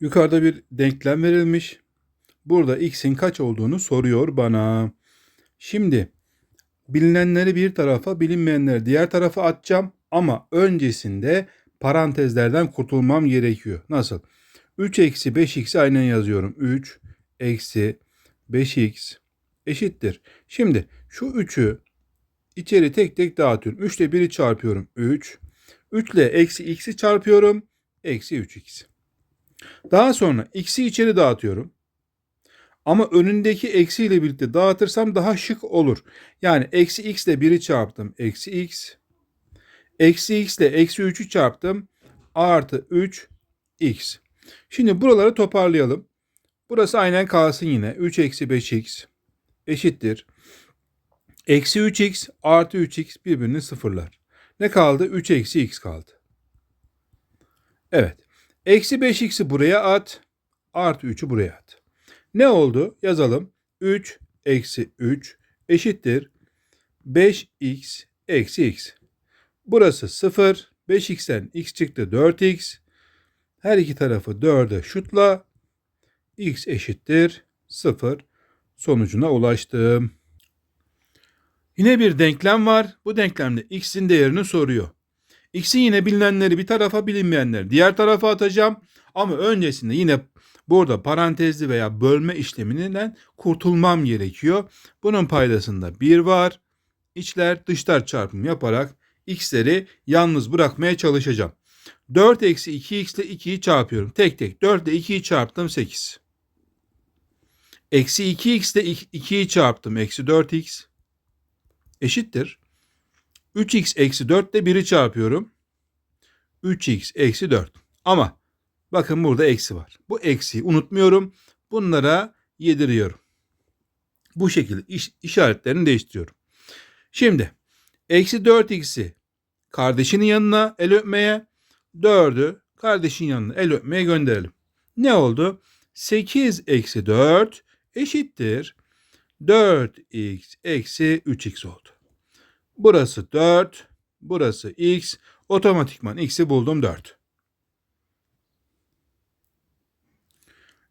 Yukarıda bir denklem verilmiş. Burada x'in kaç olduğunu soruyor bana. Şimdi bilinenleri bir tarafa, bilinmeyenleri diğer tarafa atacağım ama öncesinde parantezlerden kurtulmam gerekiyor. Nasıl? 3 eksi 5x'i aynen yazıyorum. 3 eksi 5x eşittir. Şimdi şu 3'ü içeri tek tek dağıtıyorum. 3 ile 1'i çarpıyorum. 3. 3 ile eksi x'i çarpıyorum. Eksi 3x. Daha sonra x'i içeri dağıtıyorum. Ama önündeki eksi ile birlikte dağıtırsam daha şık olur. Yani eksi x ile 1'i çarptım. Eksi x. Eksi x ile eksi 3'ü çarptım. Artı 3x. Şimdi buraları toparlayalım. Burası aynen kalsın yine. 3 eksi 5x eşittir. Eksi 3x artı 3x birbirini sıfırlar. Ne kaldı? 3 eksi x kaldı. Evet. Eksi 5x'i buraya at. Artı 3'ü buraya at. Ne oldu? Yazalım. 3 eksi 3 eşittir. 5x eksi x. Burası 0. 5x'ten x çıktı 4x. Her iki tarafı 4'e şutla. x eşittir 0 sonucuna ulaştım. Yine bir denklem var. Bu denklemde x'in değerini soruyor. X'in yine bilinenleri bir tarafa bilinmeyenleri diğer tarafa atacağım. Ama öncesinde yine burada parantezli veya bölme işleminden kurtulmam gerekiyor. Bunun paydasında 1 var. İçler dışlar çarpım yaparak x'leri yalnız bırakmaya çalışacağım. 4 eksi 2x ile 2'yi çarpıyorum. Tek tek 4 ile 2'yi çarptım 8. Eksi 2x ile 2'yi çarptım. Eksi 4x eşittir. 3x eksi 4 ile 1'i çarpıyorum. 3x eksi 4. Ama bakın burada eksi var. Bu eksiyi unutmuyorum. Bunlara yediriyorum. Bu şekilde iş, işaretlerini değiştiriyorum. Şimdi eksi 4x'i kardeşinin yanına el öpmeye 4'ü kardeşin yanına el öpmeye gönderelim. Ne oldu? 8 eksi 4 eşittir. 4x eksi 3x oldu. Burası 4, burası x. Otomatikman x'i buldum 4.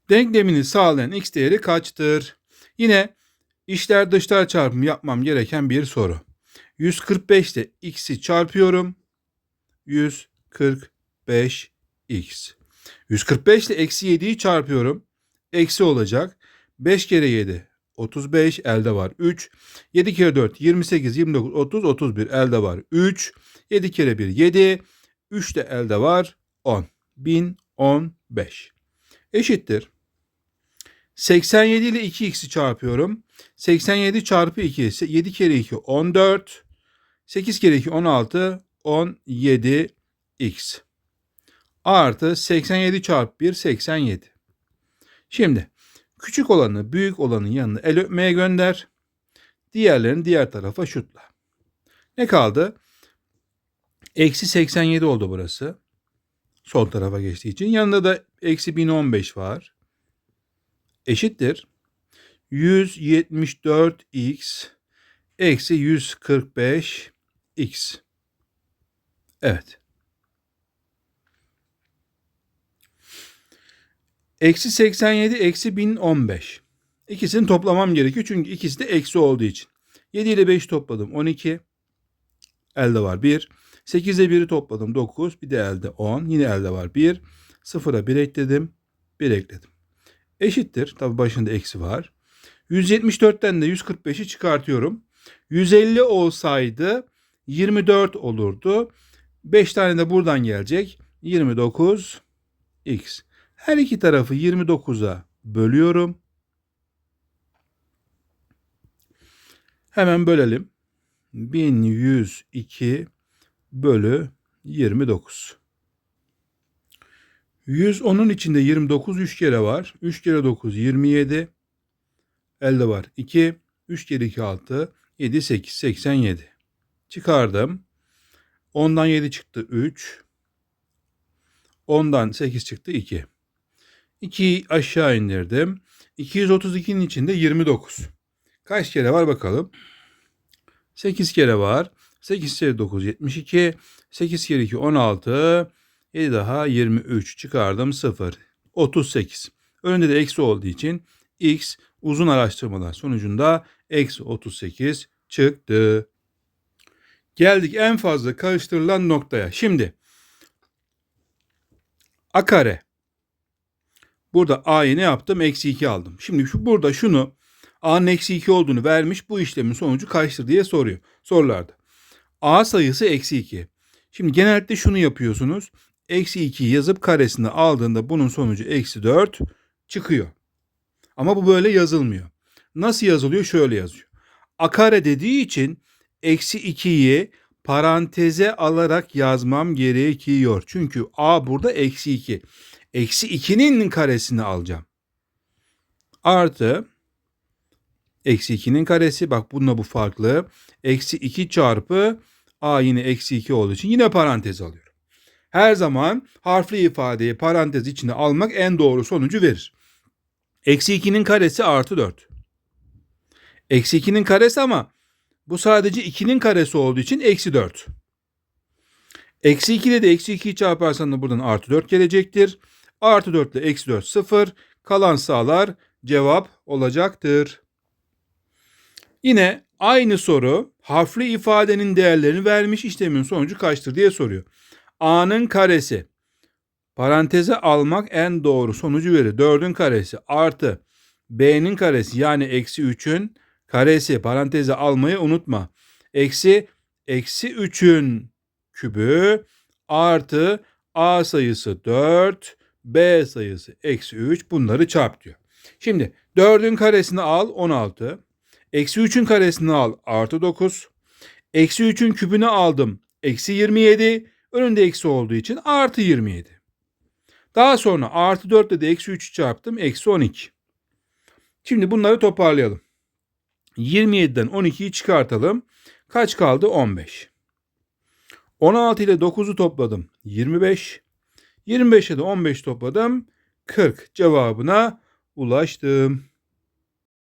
Denklemini sağlayan x değeri kaçtır? Yine işler dışlar çarpımı yapmam gereken bir soru. 145 ile x'i çarpıyorum. 145x. 145 ile eksi 7'yi çarpıyorum. Eksi olacak. 5 kere 7 35 elde var 3. 7 kere 4 28 29 30 31 elde var 3. 7 kere 1 7. 3 de elde var 10. 1015. Eşittir. 87 ile 2x'i çarpıyorum. 87 çarpı 2 ise 7 kere 2 14. 8 kere 2 16 17x. Artı 87 çarpı 1 87. Şimdi Küçük olanı büyük olanın yanına el öpmeye gönder. Diğerlerini diğer tarafa şutla. Ne kaldı? Eksi 87 oldu burası. Sol tarafa geçtiği için. Yanında da eksi 1015 var. Eşittir. 174x eksi 145x. Evet. Eksi 87 eksi 1015. İkisini toplamam gerekiyor çünkü ikisi de eksi olduğu için. 7 ile 5 topladım 12. Elde var 1. 8 ile 1'i topladım 9. Bir de elde 10. Yine elde var 1. 0'a 1 ekledim. 1 ekledim. Eşittir. Tabi başında eksi var. 174'ten de 145'i çıkartıyorum. 150 olsaydı 24 olurdu. 5 tane de buradan gelecek. 29 x. Her iki tarafı 29'a bölüyorum. Hemen bölelim. 1102 bölü 29. 110'un içinde 29 3 kere var. 3 kere 9 27. Elde var 2. 3 kere 2 6. 7 8 87. Çıkardım. 10'dan 7 çıktı 3. 10'dan 8 çıktı 2. 2'yi aşağı indirdim. 232'nin içinde 29. Kaç kere var bakalım. 8 kere var. 8 kere 9 72. 8 kere 2 16. 7 daha 23 çıkardım 0. 38. Önünde de eksi olduğu için x uzun araştırmalar sonucunda eksi 38 çıktı. Geldik en fazla karıştırılan noktaya. Şimdi a kare. Burada a'yı ne yaptım? Eksi 2 aldım. Şimdi şu burada şunu a'nın eksi 2 olduğunu vermiş. Bu işlemin sonucu kaçtır diye soruyor sorularda. a sayısı eksi 2. Şimdi genellikle şunu yapıyorsunuz. Eksi 2'yi yazıp karesini aldığında bunun sonucu eksi 4 çıkıyor. Ama bu böyle yazılmıyor. Nasıl yazılıyor? Şöyle yazıyor. A kare dediği için eksi 2'yi paranteze alarak yazmam gerekiyor. Çünkü A burada eksi 2. Eksi 2'nin karesini alacağım. Artı eksi 2'nin karesi bak bununla bu farklı. Eksi 2 çarpı A yine eksi 2 olduğu için yine parantez alıyorum. Her zaman harfli ifadeyi parantez içine almak en doğru sonucu verir. Eksi 2'nin karesi artı 4. Eksi 2'nin karesi ama bu sadece 2'nin karesi olduğu için eksi 4. Eksi 2 ile de eksi 2'yi çarparsan da buradan artı 4 gelecektir. Artı 4 ile eksi 4 0. Kalan sağlar cevap olacaktır. Yine aynı soru harfli ifadenin değerlerini vermiş işlemin sonucu kaçtır diye soruyor. A'nın karesi paranteze almak en doğru sonucu verir. 4'ün karesi artı B'nin karesi yani eksi 3'ün karesi paranteze almayı unutma. Eksi eksi 3'ün kübü artı A sayısı 4 B sayısı eksi 3 bunları çarp diyor. Şimdi 4'ün karesini al 16. Eksi 3'ün karesini al artı 9. Eksi 3'ün kübünü aldım eksi 27. Önünde eksi olduğu için artı 27. Daha sonra artı 4 ile de eksi 3'ü çarptım. Eksi 12. Şimdi bunları toparlayalım. 27'den 12'yi çıkartalım. Kaç kaldı? 15. 16 ile 9'u topladım. 25. 25'e de 15 topladım. 40 cevabına ulaştım.